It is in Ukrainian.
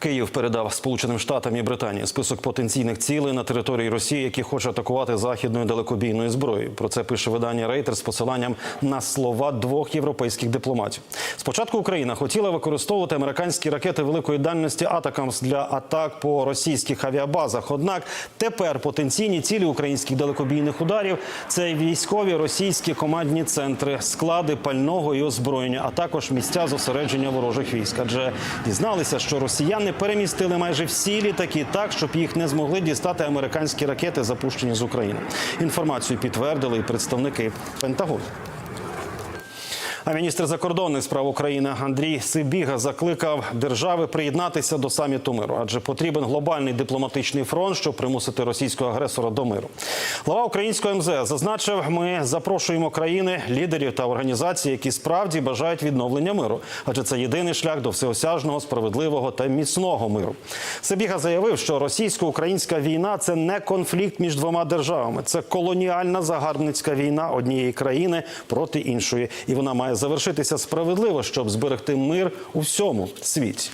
Київ передав Сполученим Штатам і Британії список потенційних цілей на території Росії, які хоче атакувати західною далекобійною зброєю. Про це пише видання Рейтер з посиланням на слова двох європейських дипломатів. Спочатку Україна хотіла використовувати американські ракети великої дальності Атакамс для атак по російських авіабазах. Однак тепер потенційні цілі українських далекобійних ударів це військові російські командні центри, склади пального і озброєння, а також місця зосередження ворожих військ. Адже дізналися, що росіяни перемістили майже всі літаки так, щоб їх не змогли дістати американські ракети, запущені з України. Інформацію підтвердили і представники Пентагону. А міністр закордонних справ України Андрій Сибіга закликав держави приєднатися до саміту миру, адже потрібен глобальний дипломатичний фронт, щоб примусити російського агресора до миру. Глава українського МЗС зазначив, ми запрошуємо країни, лідерів та організації, які справді бажають відновлення миру, адже це єдиний шлях до всеосяжного, справедливого та міцного миру. Сибіга заявив, що російсько-українська війна це не конфлікт між двома державами, це колоніальна загарбницька війна однієї країни проти іншої, і вона має завершитися справедливо, щоб зберегти мир у всьому світі.